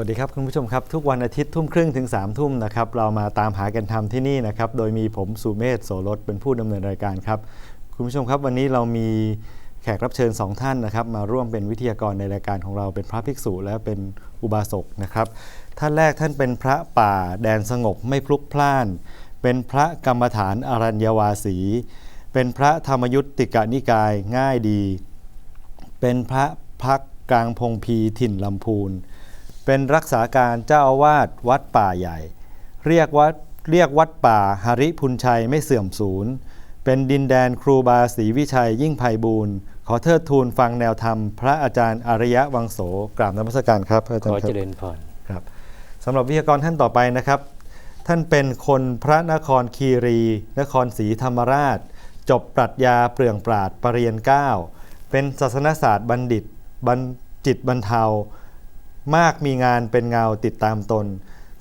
สวัสดีครับคุณผู้ชมครับ ทุกวันอาทิตย์ทุ่มครึ่งถึง3ามทุ่มนะครับเรามาตามหากันทำที่นี่นะครับโดยมีผมสุเมธโสรสเป็นผู้ดำเนินรายการครับ คุณผู้ชมครับวันนี้เรามีแขกรับเชิญสองท่านนะครับมาร่วมเป็นวิทยากรในรายการของเราเป็นพระภิกษุและเป็นอุบาสกนะครับท่านแรกท่านเป็นพระป่าแดนสงบไม่พลุกพล่าน เป็นพระกรรมฐานอรัญญวาสี เป็นพระธรรมยุติกานิกายง่ายดี เป็นพระพักกลางพงพีถิ่นลำพูน เป็นรักษาการเจ้าอาวาสวัดป่าใหญ่ เรียกวัดเรียกวัดป่าหริพุนชัยไม่เสื่อมสูญ เป็นดินแดนครูบาศรีวิชัยยิ่งไพบูรณ์ขอเทิดทูนฟังแนวธรรม พระอาจารย์อริยะวังโสกราบนมัสการครับพระอาขจารอย์ครัเจบริญพรครับสำหรับวิทยากรท่านต่อไปนะครับ ท่านเป็นคนพระนครคีรี นครศรีธรรมราช จบปรัชญาเปลืองปราดปรริญญาเก้าเป็นศาสนศาสตร์บัณฑิตบรรจิตบรรเทา มากมีงานเป็นเงาติดตามตน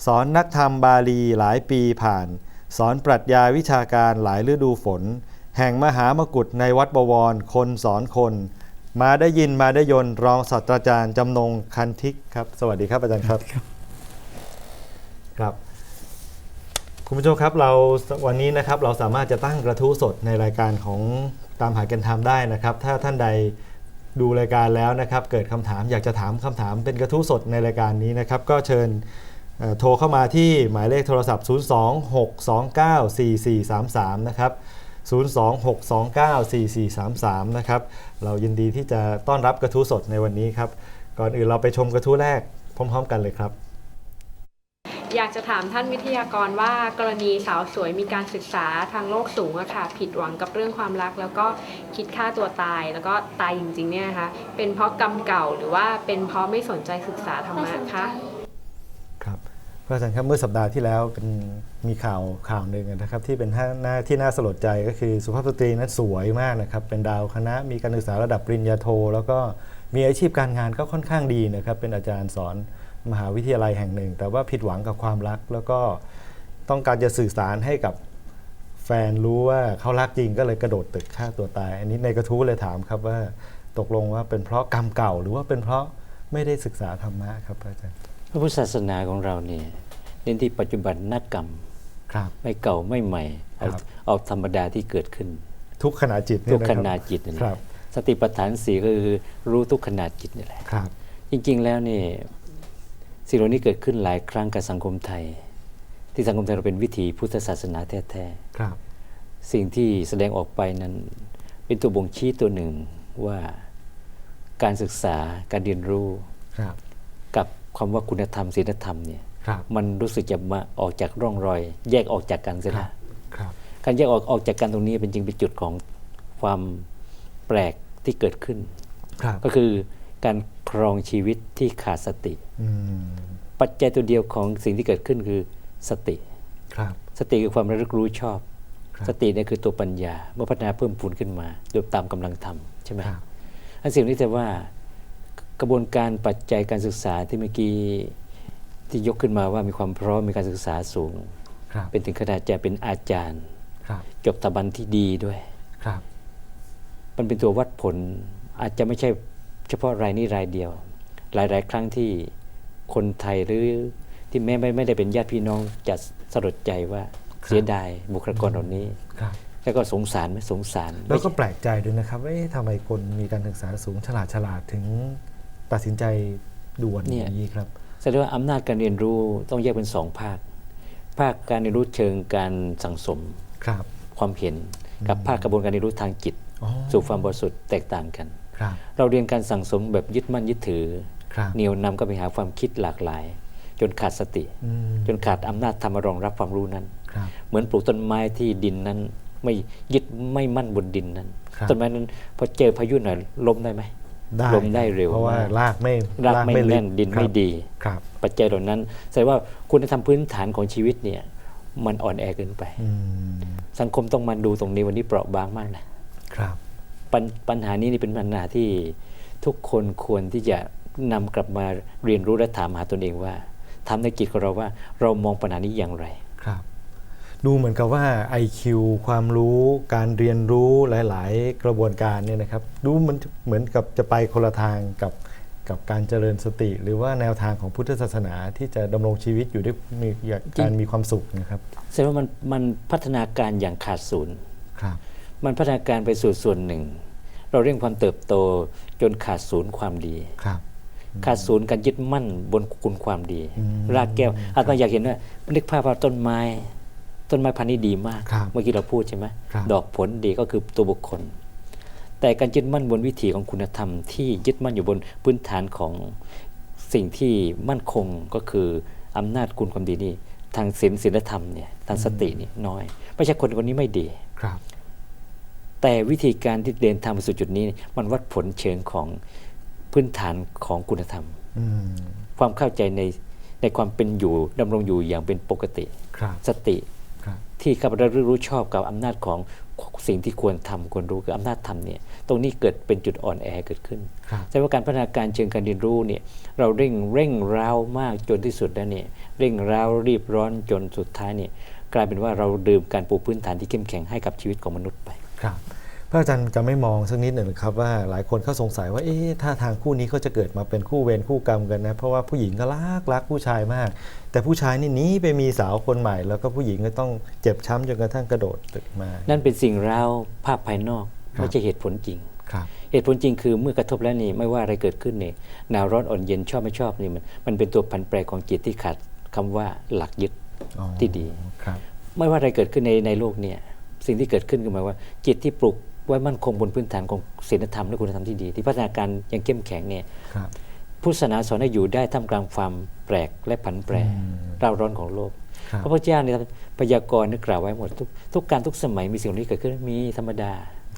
สอนนักธรรมบาลีหลายปีผ่าน สอนปรัชญาวิชาการหลายฤดูฝน แห่งมหามกุฏในวัดบวร คนสอนคน มาได้ยินมาได้ยนรองศาสตราจารย์จำนงคันทิกครับ สวัสดีครับอาจารย์ครับ ครับ คุณผู้ชมครับเราวันนี้นะครับเราสามารถจะตั้งกระทู้สดในรายการของตามหากันทำได้นะครับ ถ้าท่านใด ดูรายการแล้วนะครับ เกิดคำถามอยากจะถามคำถามเป็นกระทู้สดในรายการนี้นะครับ ก็เชิญโทรเข้ามาที่หมายเลขโทรศัพท์ 026294433 นะครับ 026294433 นะครับ เรายินดีที่จะต้อนรับกระทู้สดในวันนี้ครับ ก่อนอื่นเราไปชมกระทู้แรกพร้อม ๆ กันเลยครับ อยากจะถามท่านวิทยากรว่ากรณีสาวสวยมีการศึกษาทางโลกสูงอะค่ะ ผิดหวังกับเรื่องความรัก แล้วก็คิดฆ่าตัวตายแล้วก็ตายจริงๆเนี่ยนะคะเป็นเพราะกรรมเก่าหรือว่าเป็นเพราะไม่สนใจศึกษาธรรมะคะครับพระอาจารย์ครับเมื่อสัปดาห์ที่แล้วเป็นมีข่าวข่าวหนึ่งนะครับ ที่เป็นหน้าที่น่าสลดใจก็คือสุภาพสตรีนั้นสวยมากนะครับ เป็นดาวคณะมีการศึกษาระดับปริญญาโท แล้วก็มีอาชีพการงานก็ค่อนข้างดีนะครับ เป็นอาจารย์สอน มหาวิทยาลัยแห่งหนึ่ง แต่ว่าผิดหวังกับความรัก แล้วก็ต้องการจะสื่อสารให้กับแฟนรู้ว่าเขารักจริงก็เลยกระโดดตึกฆ่าตัวตาย อันนี้ในกระทู้เลยถามครับว่าตกลงว่าเป็นเพราะกรรมเก่าหรือว่าเป็นเพราะไม่ได้ศึกษาธรรมะครับพระอาจารย์พระพุทธศาสนาของเราเนี่ยเน้นที่ปัจจุบันนักกรรมครับไม่เก่าไม่ใหม่เอาครับเอาธรรมดาที่เกิดขึ้น ทุกขณะจิตทุเยกนะขรับณะจิตนี่แหครัละบสติปัฏฐานสีก็คือรู้ทุกขณะจิตนี่แหละครับจริง ๆ แล้วนี่ สิ่งเหล่านี้เกิดขึ้นหลายครั้งกับสังคมไทย ที่สังคมไทยเราเป็นวิถีพุทธศาสนาแท้ครับๆสิ่งที่แสดงออกไปนั้น เป็นตัวบ่งชี้ตัวหนึ่งว่าการศึกษาการเรียนรู้ครับ กับความว่าคุณธรรมศีลธรรมเนี่ยครับมันรู้สึกจะมาออกจากร่องรอย แยกออกจากกันเสียครัแล้บวครับการแยกออกออกจากกันตรงนี้เป็นจริงเป็นจุดของความแปลกที่เกิดขึ้นครับก็คือการ ครองชีวิตที่ขาดสติอืมปัจจัยตัวเดียวของสิ่งที่เกิดขึ้นคือสติครับสติคือความระลึกรู้ชอบครับสติเนี่ยคือตัวปัญญา เมื่อพัฒนาเพิ่มพูนขึ้นมาโดยตามกำลังธรรมใช่ไหมครับอันสิ่งนี้แต่ว่ากระบวนการปัจจัยการศึกษาที่เมื่อกี้ที่ยกขึ้นมาว่ามีความพร้อมมีการศึกษาสูงครับเป็นถึงขนาดจะเป็นอาจารย์ครับจบตะบันที่ดีด้วยครับมันเป็นตัววัดผลอาจจะไม่ใช่ เฉพาะรายนี้รายเดียว หลาย ๆ ครั้งที่คนไทยหรือที่แม้ไม่ไม่ได้เป็นญาติพี่น้องจะสลดใจว่าเสียดายบุคลากรเหล่านี้ครับแล้วก็สงสารไหมสงสาร แล้วก็แปลกใจด้วยนะครับว่าเอ๊ะทำไมคนมีการศึกษาสูงฉลาดฉลาดถึงตัดสินใจด่วนอย่างนี้ครับแสดงว่าอำนาจการเรียนรู้ต้องแยกเป็นสองภาค ภาคการเรียนรู้เชิงการสังสมครับความเห็นกับภาคกระบวนการเรียนรู้ทางจิตอ๋อสู่ความบริสุทธิ์แตกต่างกันครับ เราเรียนการสั่งสมแบบยึดมั่นยึดถือครับเหนียวนำก็ไปหาความคิดหลากหลาย จนขาดสติอืมจนขาดอำนาจทำมารองรับความรู้นั้นครับเหมือนปลูกต้นไม้ที่ดินนั้นไม่ยึดไม่มั่นบนดินนั้นครับต้นไม้นั้นพอเจอพายุหน่อยล้มได้ไหมได้ลมได้เร็วเพราะว่ามากรากไม่รากไม่ลึแน่นดินครับไม่ดีครับปัจจัยเหล่านั้นแสดงว่าคุณธรรมพื้นฐานของชีวิตเนี่ยมันอ่อนแอเกินไปอืมสังคมต้องมาดูตรงนี้วันนี้เปราะบางมากนะครับ ปัญปัญหานี้นี่เป็นปัญหาที่ทุกคนควรที่จะนำกลับมาเรียนรู้และถามหาตนเองว่าทำในจิตของเราว่าเรามองปัญหานี้อย่างไรครับ ดูเหมือนกับว่า IQ ความรู้การเรียนรู้หลาย ๆ กระบวนการเนี่ยนะครับ ดูมันเหมือนกับจะไปคนละทางกับกับการเจริญสติ หรือว่าแนวทางของพุทธศาสนาที่จะดำรงชีวิตอยู่ด้วยมีการมีความสุขนะครับแสดงว่ามันมันพัฒนาการอย่างขาดศูนย์ครับ มันพัฒนาการไปสู่ส่วนหนึ่ง เราเร่งความเติบโตจนขาดศูนย์ความดีครับขาดศูนย์การยึดมั่นบนคุณความดีอืมรากแก้วอาตมาอยากเห็นว่านึกภาพว่าต้นไม้ ต้นไม้พันธุ์นี้ดีมากครับเมื่อกี้เราพูดใช่ไหมครับดอกผลดีก็คือตัวบุคคล แต่การยึดมั่นบนวิถีของคุณธรรม ที่ยึดมั่นอยู่บนพื้นฐานของสิ่งที่มั่นคงก็คืออำนาจคุณความดีนี่ทางศีลศีลธรรมเนี่ยทางสตินี่น้อย ไม่ใช่คนคนนี้ไม่ดีครับ แต่วิธีการที่เดินทางไปสู่จุดนี้ มันวัดผลเชิงของพื้นฐานของคุณธรรมอืมความเข้าใจในในความเป็นอยู่ดำรงอยู่อย่างเป็นปกติครับสติครับที่ข้าพเจ้ารู้ชอบกับอำนาจของสิ่งที่ควรทำควรรู้คืออำนาจธรรมเนี่ยตรงนี้เกิดเป็นจุดอ่อนแอเกิดขึ้นครับแสดงว่าการพัฒนาการเชิงการเรียนรู้เนี่ยเราเร่งเร่งร้าวมากจนที่สุดแล้วเนี่ยเร่งร้าวรีบร้อนจนสุดท้ายเนี่ยกลายเป็นว่าเราดื่มการปูพื้นฐานที่เข้มแข็งให้กับชีวิตของมนุษย์ไป ครับพระอาจารย์จะไม่มองสักนิดหนึ่งหรือครับว่าหลายคนเขาสงสัยว่าเอ๊ะถ้าทางคู่นี้เขาจะเกิดมาเป็นคู่เวรคู่กรรมกันนะ เพราะว่าผู้หญิงก็รักรักผู้ชายมาก แต่ผู้ชายนี่หนีไปมีสาวคนใหม่ แล้วก็ผู้หญิงก็ต้องเจ็บช้ำจนกระทั่งกระโดดตึกมา นั่นเป็นสิ่งร้าวภาพภายนอกครับไม่ใช่เหตุผลจริงครับเหตุผลจริงคือเมื่อกระทบแล้วนี่ไม่ว่าอะไรเกิดขึ้นเนี่ยหนาวร้อนอ่อนเย็นชอบไม่ชอบนี่มันมันเป็นตัวผันแปรของจิตที่ขาดคำว่าหลักยึดอ๋อที่ดีครับไม่ว่าอะไรเกิดขึ้นในในโลกเนี่ย สิ่งที่เกิดขึ้นคือหมายว่า จิตที่ปลุกไว้มั่นคงบนพื้นฐานของศีลธรรมและคุณธรรมที่ดี ที่พัฒนาการอย่างเข้มแข็งเนี่ยครับพุทธศาสนาสอนให้อยู่ได้ท่ามกลางความแปลกและผันแปรอืมเร่าร้อนของโลกครับพระพุทธเจ้าเนี่ยพยากรณ์ได้กล่าวไว้หมดทุกทุกการทุกสมัยมีสิ่งเหล่านี้เกิดขึ้นมีธรรมดา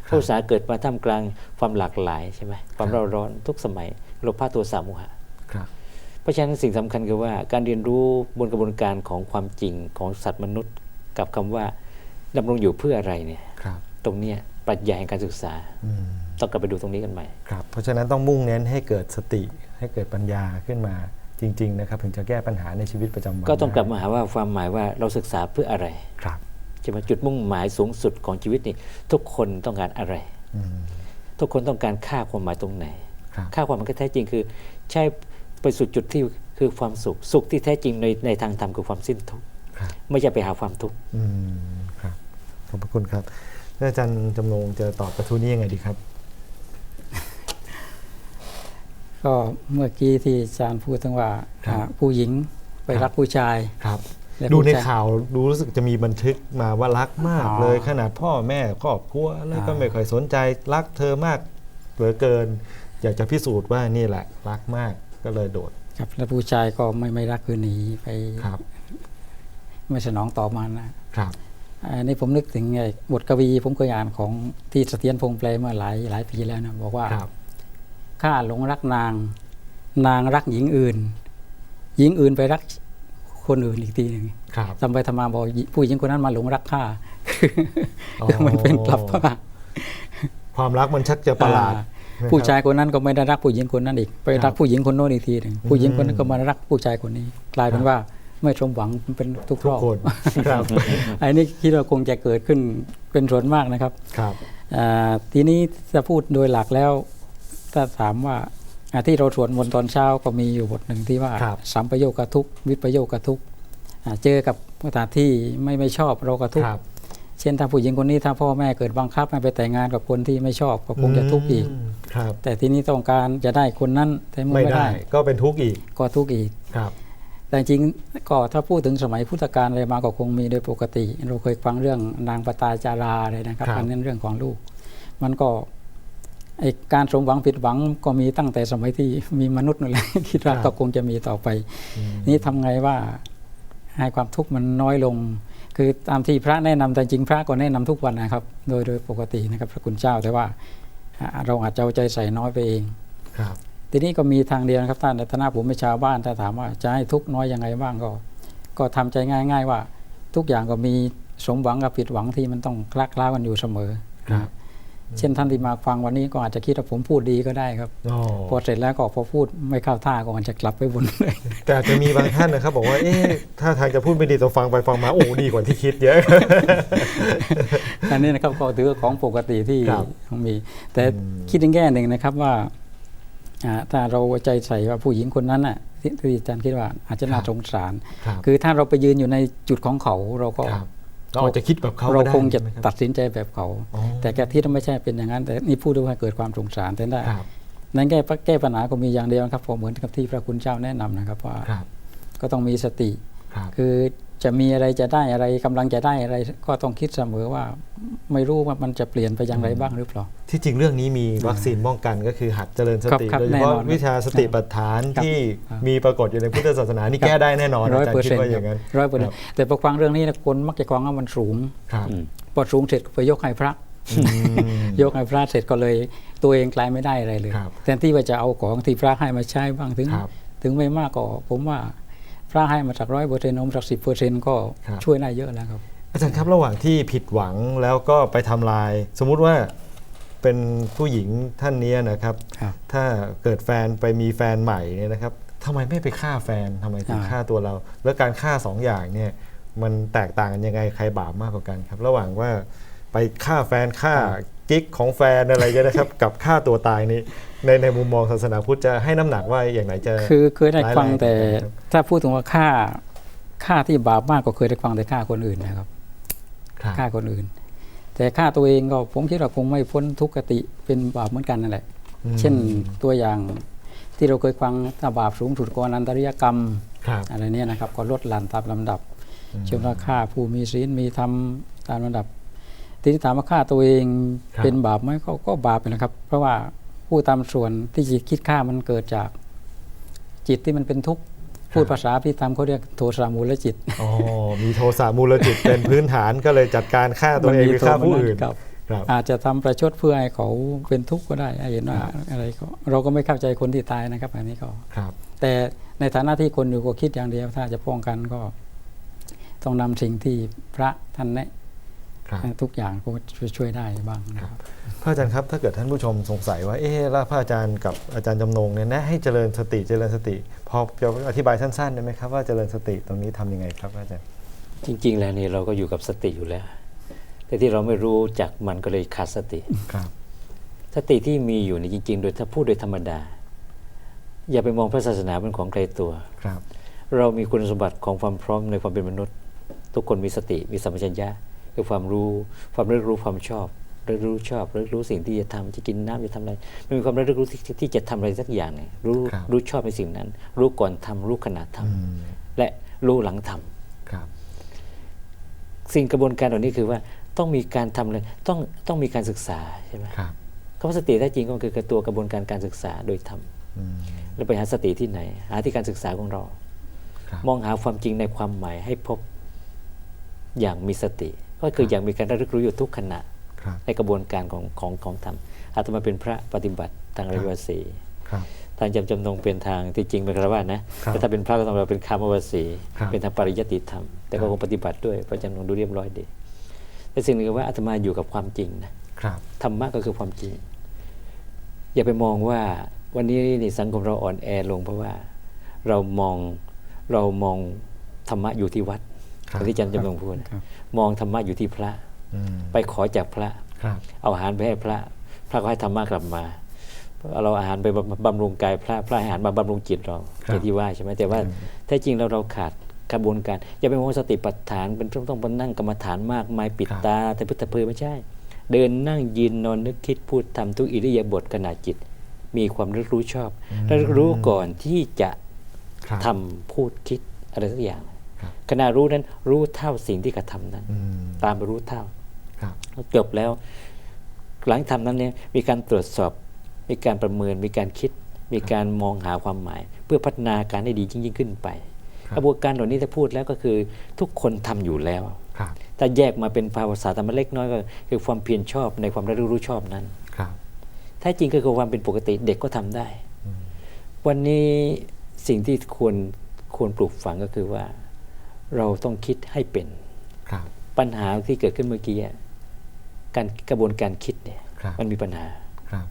พระพุทธศาสนาเกิดมาท่ามกลางความหลากหลายใช่ไหมความเร่าร้อนทุกสมัยโลภะโทสะโมหะครับเพราะฉะนั้นสิ่งสำคัญคือว่าการเรียนรู้บนกระบวนการของความจริงของสัตว์มนุษย์ กับคำว่า ดำรงอยู่เพื่ออะไรเนี่ยครับตรงเนี้ยปรัชญาแห่งการศึกษาอืมต้องกลับไปดูตรงนี้กันใหม่ครับ เพราะฉะนั้นต้องมุ่งเน้นให้เกิดสติให้เกิดปัญญาขึ้นมาจริง ๆ นะครับ ถึงจะแก้ปัญหาในชีวิตประจำวันก็ต้องกลับได้มาหาว่าความหมายว่าเราศึกษาเพื่ออะไรครับใช่ไหมจุดมุ่งหมายสูงสุดของชีวิตนี่ทุกคนต้องการอะไรอืมทุกคนต้องการค่าความหมายตรงไหนครับค่าความหมายที่แท้จริงคือ ใช่ไปสู่จุดที่คือความสุข สุขที่แท้จริงในในทางธรรมคือความสิ้นทุกข์ครับไม่ใช่ไปหาความทุกข์อืมครับ ขอบพระคุณครับท่านอาจารย์จำนงจะตอบกระทู้นี้ยังไงดีครับ ก็เมื่อกี้ที่อาจารย์พูดถึงว่าครับ อ่าผู้หญิงไปครับรักผู้ชาย ครับ และดูในผู้ชายข่าวดูรู้สึกจะมีบันทึกมาว่ารักมากอ๋อ เลยขนาดพ่อแม่ครอบครัวแล้วก็อ่าไม่ค่อยสนใจรักเธอมากเหลือเกิน อยากจะพิสูจน์ว่านี่แหละ รักมากก็เลยโดดครับแล้วผู้ชายก็ไม่ไม่รักคือหนีไปครับ ไม่สนองตอบมันนะครับ อันนี้ผมนึกถึงไอ้บทกวีผมเคยอ่านของที่เสถียรพงษ์แปลเมื่อหลายหลายปีแล้วนะบอกว่าครับข้าหลงรักนาง นางรักหญิงอื่น หญิงอื่นไปรักคนอื่นอีกทีหนึ่งครับทำไปทำมาบอกผู้หญิงคนนั้นมาหลงรักข้าอ๋อมันเป็นกลับมาความรักมันชักจะประหลาดอ่านะครับผู้ชายคนนั้นก็ไม่ได้รักผู้หญิงคนนั้นอีก ไปครัรับกผู้หญิงคนโน้นอีกทีหนึ่งผู้หญิงคนนั้นก็มารักผู้ชายคนนี้ กลายเป็นว่า ไม่สมหวังเป็นทุกทุรกอบคนครับอันนี้คิดว่าคงจะเกิดขึ้นเป็นส่วนมากนะครับครับอ่าทีนี้จะพูดโดยหลักแล้วถ้าถามว่าอ่าที่เราสวดมนต์ตอนเช้าก็มีอยู่บทหนึ่งที่ว่าครับสัมปโยกทุกข์วิปโยกทุกข์อ่าเจอกับสถานที่ไม่ไม่ชอบเราก็ทุกคข์รับเช่นถ้าผู้หญิงคนนี้ถ้าพ่อแม่เกิดบังคับให้ไปแต่งงานกับคนที่ไม่ชอบก็คงจะทุกข์อีกมครับแต่ทีนี้ต้องการจะได้คนนั้นแต่เมื่อไม่ไม่ได้ได้ ก็เป็นทุกข์อีกก็ทุกข์อีกครับ แต่จริงๆก็ถ้าพูดถึงสมัยพุทธกาลอะไรมาก็คงมีโดยปกติ เราเคยฟังเรื่องนางปตาจาราอะไรนะครับครับอันนั้นเรื่องของลูก มันก็ไอการสมหวังผิดหวังก็มีตั้งแต่สมัยที่มีมนุษย์นั่นแหละคิดว่าก็คงจะมีต่อไปอืมนี่ทำไงว่าให้ความทุกข์มันน้อยลง คือตามที่พระแนะนำแต่จริงพระก็แนะนำทุกวันนะครับ โดยโดยปกตินะครับพระคุณเจ้าแต่ว่าอ่าเราอาจจะเอาใจใส่น้อยไปเองครับ ทีนี้ก็มีทางเดียวนะครับท่านในฐานะผมเป็นชาวบ้านถ้าถามว่าจะให้ทุกข์น้อยยังไงบ้างก็ ก็ทำใจง่าย ๆ ว่า ทุกอย่างก็มีสมหวังกับผิดหวังที่มันต้องคลาคล้ากันอยู่เสมอครับเช่นท่านที่มาฟังวันนี้ก็อาจจะคิดว่าผมพูดดีก็ได้ครับอ๋อพอเสร็จแล้วก็พอพูดไม่เข้าท่าก็อาจจะกลับไปบนเลยแต่อาจจะมีบางท่านนะครับ บอกว่าเอ๊ะถ้าทางจะพูดไม่ดีแต่ฟังไปฟังมาโอ้ดีกว่าที่คิดเยอะอันนี้นะครับก็ถือว่าของปกติที่ครับมี แต่อืมคิดในแง่หนึ่งนะครับว่าอ่า ถ้าเราใจใส่ว่าผู้หญิงคนนั้นน่ะที่ที่อาจารย์คิดว่าอาจจะน่าครับสงสารครับคือถ้าเราไปยืนอยู่ในจุดของเขาเราก็ครับเราอาจจะคิดแบบเขาเราก็ได้คงจะใช่ไหมครับตัดสินใจแบบเขาอ๋อแต่แกที่ไม่ใช่เป็นอย่างนั้น แต่นี่พูดด้วยว่าเกิดความสงสารแต่ได้ครับนั้นแก้แก้ปัญหาก็มีอย่างเดียวนะครับผมเหมือนกับที่พระคุณเจ้าแนะนำนะครับว่าครับก็ต้องมีสติครับคือ จะมีอะไรจะได้อะไรกำลังจะได้อะไรก็ต้องคิดเสมอว่า ไม่รู้ว่ามันจะเปลี่ยนไปอย่างไรบ้างหรือเปล่า ที่จริงเรื่องนี้มีวัคซีนป้องกันก็คือหัดเจริญสติครับครับโดยเฉพาะแน่นอนวิชาสติปัฏฐานครับที่ครับมีปรากฏอยู่ในพุทธศาสนานี่แก้ได้แน่นอนร้อยอาจารเปอร์ย์คิเซ็ดนต์ว่าอย่างนั้นร้อยเปอร์เซ็นครัต์บแต่พอฟังเรื่องนี้นะคนมักจะฟังว่ามันสูงครับอืมพอสูงเสร็จไปยกให้พระอืมยกให้พระเสร็จก็เลยตัวเองกลายไม่ได้อะไรเลยครับแทนที่ว่าจะเอาของที่พระให้มาใช้บ้างถึงครับถึงไม่มากก็ผมว่า พระให้มาจากร้อยเปอร์เซ็นต์นมจากสิบเปอร์เซ็นต์ก็ครับช่วยได้เยอะแล้วครับ อาจารย์ครับระหว่างที่ผิดหวังแล้วก็ไปทำลาย สมมุติว่าเป็นผู้หญิงท่านนี้นะครับครับ ถ้าเกิดแฟนไปมีแฟนใหม่เนี่ยนะครับทำไมไม่ไปฆ่าแฟนทำไมถึงอ่าฆ่าตัวเรา แล้วการฆ่าสองอย่างเนี่ยมันแตกต่างกันยังไงใครบาปมากกว่ากันครับ ระหว่างว่าไปฆ่าแฟนฆ่า กิ๊กของแฟนอะไรกันนะครับ กับฆ่าตัวตายนี่ในในมุมมองศาสนาพุทธจะให้น้ำหนักว่าอย่างไหนจะคือเคยได้ฟังร้ายแรงแต่ครับถ้าพูดถึงว่าฆ่าฆ่าที่บาปมากก็เคยได้ฟังแต่ฆ่าคนอื่นนะครับครับฆ่าคนอื่น แต่ฆ่าตัวเองก็ผมคิดว่าคงไม่พ้นทุกขติเป็นบาปเหมือนกันนั่นแหละอืมเช่นตัวอย่างที่เราเคยฟังถ้าบาปสูงสุดก็อนันตริยกรรมครับอะไรเนี่ยนะครับ ก็ลดหลั่นตามลำดับเช่นว่าฆ่าผู้มีศีลมีธรรมตามลำดับ ทีนี้ถามว่าฆ่าตัวเองครับ เป็นบาปไหมก็ก็บาปนะครับ เพราะว่าผู้ตามส่วนที่จิตคิดฆ่ามันเกิดจาก จิตที่มันเป็นทุกข์พูดภาษาพิธรรมเขาเรียกโทสะมูลจิตอ๋อมีโทสะมูลจิตเป็นพื้นฐานก็เลยจัดการฆ่าตัวเองหรือฆ่าผู้อื่นครับ ครับ อาจจะทำประชดเพื่อให้เขาเป็นทุกข์ก็ได้ให้เห็นว่าอะไรก็เราก็ไม่เข้าใจคนที่ตายนะครับ อันนี้ก็ ครับ แต่ในฐานะที่คนอยู่ก็คิดอย่างเดียว ถ้าจะป้องกันก็ ต้องนำสิ่งที่พระท่านแนะครับ ทุกอย่างก็ช่วยช่วยได้บ้างนะครับ พระอาจารย์ครับถ้าเกิดท่านผู้ชมสงสัยว่าเอ๊ะแล้วพระอาจารย์กับอาจารย์จำนงเนี่ยแนะให้เจริญสติเจริญสติ พอจะอธิบายสั้นๆได้ไหมครับว่าเจริญสติตรงนี้ทำยังไงครับอาจารย์จริง ๆ แล้วนี่เราก็อยู่กับสติอยู่แล้ว แต่ที่เราไม่รู้จักมันก็เลยขาดสติครับ สติที่มีอยู่ในยจริง ๆ โดยถ้าพูดโดยธรรมดา อย่าไปมองพระศาสนาเป็นของไกลตัวครับ เรามีคุณสมบัติของความพร้อมในความเป็นมนุษย์ ทุกคนมีสติมีสัมปชัญญะ คือความรู้ความระลึกรู้ความชอบระลึกรู้ชอบระลึกรู้สิ่งที่จะทำจะกินน้ำจะทำอะไรมันมีความระลึกรู้ที่ที่จะทำอะไรสักอย่างเนี่ยรู้ครับรู้ชอบในสิ่งนั้น รู้ก่อนทำรู้ขณะทำอืมและรู้หลังทำครับสิ่งกระบวนการเหล่านี้คือว่าต้องมีการทำเลยต้องต้องมีการศึกษาใช่ไหมครับคำว่าสติแท้จริงก็คือตัวกระบวนการการศึกษาโดยธรรมอืมแล้วไปหาสติที่ไหน หาที่การศึกษาของเราครับมองหาความจริงในความหมายให้พบอย่างมีสติ ก็คืออย่างมีการระลึกรู้อยู่ทุกขณะครับในกระบวนการของของของธรรมอาตมาเป็นพระปฏิบัติทางอริยวสีครับทางจำจำนงเป็นทางที่จริงเป็นคารวะนะครับแต่ถ้าเป็นพระก็ต้องเราเป็นคามวสีครับเป็นทางปริยัติธรรม แต่ก็ครับคงปฏิบัติด้วยเพราะจำนงดูเรียบร้อยดีแต่สิ่งหนึงคือว่าอาตมาอยู่กับความจริงนะครับธรรมะก็คือความจริง อย่าไปมองว่าวันนี้นี่สังคมเราอ่อนแอลงเพราะว่าเรามองเรามองธรรมะอยู่ที่วัดครับที่อาจารย์จำนงพูดนะครับ มองธรรมะอยู่ที่พระอืมไปขอจากพระครับเอาอาหารไปให้พระ พระก็ให้ธรรมะกลับมา เราอาหารไปบำบำรุงกายพระพระให้อาหารมาบำรุงจิตเราครับอย่างที่ว่าใช่ไหมแต่ว่าแท้จริงเราเราขาดกระบวนการอย่าไปมองสติปัฏฐานเป็นต้องต้องมานั่งกรรมฐานมากมายปิดครับตา แต่พุทธเพยไม่ใช่ เดินนั่งยืนนอนนึกคิดพูดทำทุกอิริยาบถขณะจิต มีความรู้รู้ชอบและรู้ก่อนที่จะครับทำพูดคิดอะไรสักอย่างครับ ขณะรู้นั้นรู้เท่าสิ่งที่กระทำนั้นอืมตามไปรู้เท่าครับจบแล้ว หลังทำนั้นเนี่ยมีการตรวจสอบ มีการประเมิน มีการคิด มีการมองหาความหมาย เพื่อพัฒนาการให้ดียิ่งๆขึ้นไปครับกระบวนการเหล่านี้ถ้าพูดแล้วก็คือทุกคนทำอยู่แล้วครับถ้าแยกมาเป็นภาษาธรรมะเล็กน้อยก็คือความเพียรชอบในความระลึกรู้ชอบนั้นครับถ้าจริงก็คือความเป็นปกติเด็กก็ทำได้ วันนี้สิ่งที่ควรควรปลูกฝังก็คือว่า เราต้องคิดให้เป็นครับปัญหาที่เกิดขึ้นเมื่อกี้อะการกระบวนการคิดเนี่ยครับมันมีปัญหาครับ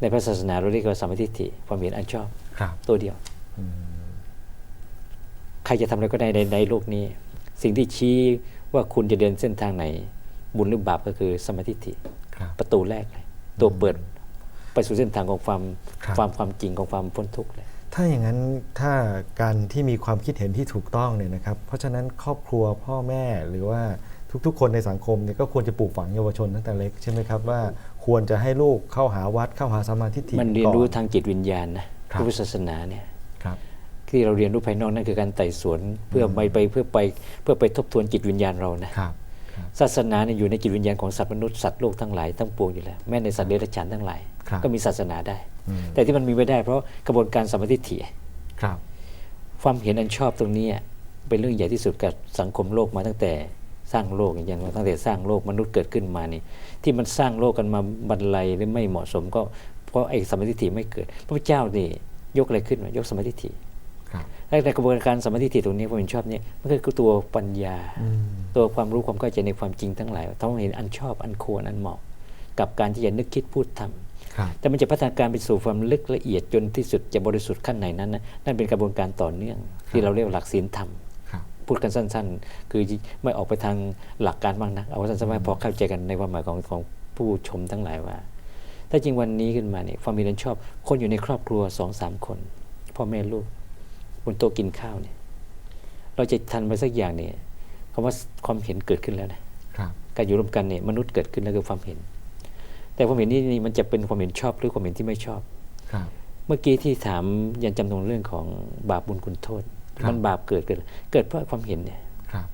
ในพระศาสนาเราเรียกว่าสัมมาทิฏฐิความเห็นอันชอบครับตัวเดียวอืมใครจะทำอะไรก็ได้ในในโลกนี้ สิ่งที่ชี้ว่าคุณจะเดินเส้นทางไหน บุญหรือบาปก็คือสมมาทิฏฐิครับประตูแรกเลยตัวเปิดปไปสู่เส้นทางของความครับความความจริงของความพ้นทุกข์เลย ถ้าอย่างนั้นถ้าการที่มีความคิดเห็นที่ถูกต้องเนี่ยนะครับ เพราะฉะนั้นครอบครัวพ่อแม่หรือว่าทุกๆ คนในสังคมเนี่ยก็ควรจะปลูกฝังเยาวชนตั้งแต่เล็กใช่ไหมครับว่าควรจะให้ลูกเข้าหาวัดเข้าหาสมาธิฏฐิมันเรียนรู้ก่อทางจิตวิญญาณนะครับพุทธศาสนาเนี่ยครับที่เราเรียนรู้ภายนอกนั่นคือการไต่สวนเพื่อไปไปเพื่อไปเพื่อไปทบทวนจิตวิญญาณเรานะครับครับศาสนาเนี่ยอยู่ในจิตวิญญาณของสัตว์มนุษย์สัตว์โลกทั้งหลายทั้งปวงอยู่แล้วแม้ในสัตว์เดรัจฉานทั้งหลายครับก็มีศาสนาได้อืม แต่ที่มันมีไม่ได้เพราะกระบวนการสมมติฐิครับ ความเห็นอันชอบตรงนี้เป็นเรื่องใหญ่ที่สุดกับสังคมโลกมาตั้งแต่สร้างโลกอย่างตั้งแต่สร้างโลกมนุษย์เกิดขึ้นมานี่ ที่มันสร้างโลกกันมาบรรลัยหรือไม่เหมาะสมก็เพราะไอ้สมมติฐิไม่เกิด พระพุทธเจ้านี่ยกอะไรขึ้นมายกสมมติฐิครับและในกระบวนการสมมติฐิตรงนี้ผมเห็นชอบเนี่ยมันคือตัวปัญญาอืมตัวความรู้ความเข้าใจในความจริงทั้งหลายต้องเห็นอันชอบอันควรอันเหมาะ กับการที่จะนึกคิดพูดทำครับ แต่มันจะพัฒนาการไปสู่ความลึกละเอียดจนที่สุดจะบริสุทธิ์ขั้นไหนนั้นนะนั่นเป็นกระบวนการต่อเนื่อง ที่เราเรียกว่าหลักศีลธรรมครับพูดกันสั้น ๆ คือไม่ออกไปทางหลักการบ้างนะเอาสั้นๆให้พอเข้าใจกันในความหมายของของผู้ชมทั้งหลายว่า ถ้าจริงวันนี้ขึ้นมาเนี่ยความมีเรนชอบ คนอยู่ในครอบครัวสองสามคนพ่อแม่ลูกบนโต๊ะกินข้าวเนี่ย เราจะทันไปสักอย่างเนี่ยคำว่าความเห็นเกิดขึ้นแล้วนะครับการอยู่ร่วมกันเนี่ยมนุษย์เกิดขึ้นแล้วคือความเห็น แต่ความเห็นนี้นี่มันจะเป็นความเห็นชอบหรือความเห็นที่ไม่ชอบครับเมื่อกี้ที่ถามยันจำนงเรื่องของบาปบุญคุณโทษครับมันบาปเกิดเกิด เกิดเพราะความเห็นเนี่ยครับ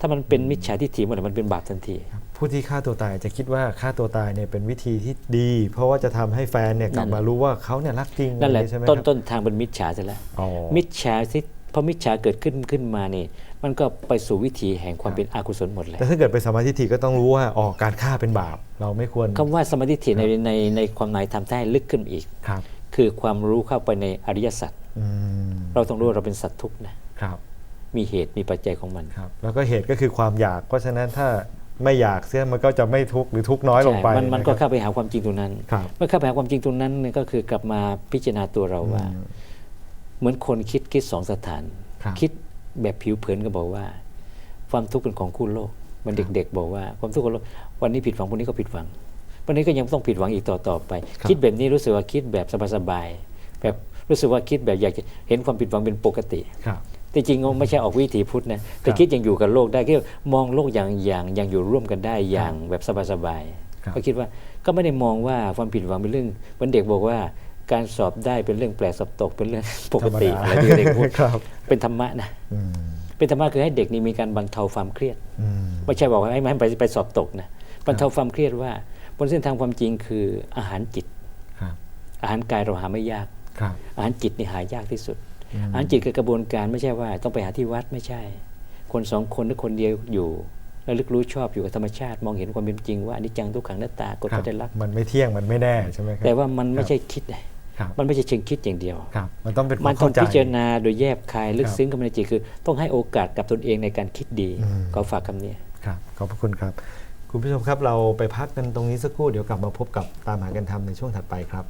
ถ้ามันเป็นมิจฉาทิฏฐิเมื่อไหร่มันเป็นบาปทันทีครับผู้ที่ฆ่าตัวตายจะคิดว่าฆ่าตัวตายเนี่ยเป็นวิธีที่ดี เพราะว่าจะทำให้แฟนเนี่ยกลับนั่นแหละมารู้ว่าเขาเนี่ยรักจริงนั่นแหละใช่ไหมต้นครับต้นทางเป็นมิจฉาเสร็จแล้วอ๋อมิจฉาที่ พอมิจฉาเกิดขึ้นขึ้นมานี่ มันก็ไปสู่วิถีแห่งความเป็นอกุศลหมดเลย แต่ถ้าเกิดเป็นสมาธิฏฐิก็ต้องรู้ว่าอ๋อการฆ่าเป็นบาป เราไม่ควรคำว่าสมาธิฏฐิในในในความหมายทำให้ลึกขึ้นอีกครับ คือความรู้เข้าไปในอริยสัจอืมเราต้องรู้ว่าเราเป็นสัตว์ทุกข์นะครับมีเหตุมีปัจจัยของมันครับ แล้วก็เหตุก็คือความอยาก เพราะฉะนั้นถ้าไม่อยากเสียมันก็จะไม่ทุกข์หรือทุกข์น้อยลงไปใช่มันมันก็ะครับเข้าไปหาความจริงตรงนั้นครับเมื่อเข้าไปหาความจริงตรงนั้นเนี่ยก็คือกลับมาพิจารณาตัวเราว่าอืม เหมือนคนคิดคิดสองสถานครับคิดแบบผิวเผินก็บอกว่า ความทุกข์เป็นของคู่โลก มันเด็ก ๆ บอกว่าความทุกข์ของโลกวันนี้ผิดหวังวันนี้ก็ผิดหวังวันนี้ก็ยังต้องผิดหวังอีกต่อต่อไปครับคิดแบบนี้รู้สึกว่าคิดแบบสบายๆแบบรู้สึกว่าคิดแบบอยากจะเห็นความผิดหวังเป็นปกติครับแต่จริงๆไม่ใช่ออกวิถีพุทธนะแต่คิดอย่างอยู่กับโลกได้ก็มองโลกอย่างอย่างอย่างอยู่ร่วมกันได้อย่างแบบสบายครับๆก็คิดว่าก็ไม่ได้มองว่าความผิดหวังเป็นเรื่องวันเด็กบอกว่า การสอบได้เป็นเรื่องแปลกสอบตกเป็นเรื่องปกติธรรมดาอะไรที่เด็กพูดครับเป็นธรรมะนะอืมเป็นธรรมะคือให้เด็กนี่มีการบรรเทาความเครียดอืมไม่ใช่บอกว่าให้มันไปไปสอบตกนะบรรเทาความเครียดว่าบนเส้นทางความจริงคืออาหารจิตครับอาหารกายเราหาไม่ยากครับอาหารจิตนี่หายากที่สุดอืมอาหารจิตคือกระบวนการไม่ใช่ว่า ต้องไปหาที่วัดไม่ใช่ คนสองคนหรือคนเดียวอยู่แล้วลึกรู้ชอบอยู่กับธรรมชาติมองเห็นความเป็นจริงว่าอนิจจังทุกขังหน้าตากฎครับปัจจัยลักษณ์มันไม่เที่ยงมันไม่แน่ใช่ไหมครับแต่ว่ามันไม่ใช่คิดนะครับ มันไม่ใช่เชิงคิดอย่างเดียวครับมันต้องเป็นคมัวานมต้อเข้างใจพิจารณาโดยแยบคายลึกครับซึ้งเข้ามาในจิตคือ ต้องให้โอกาสกับตนเองในการคิดดีอืมขอฝากคำนี้ครับขอบพระคุณครับ คุณผู้ชมครับเราไปพักกันตรงนี้สักครู่เดี๋ยวกลับมาพบกับตามหากันทำในช่วงถัดไปครับ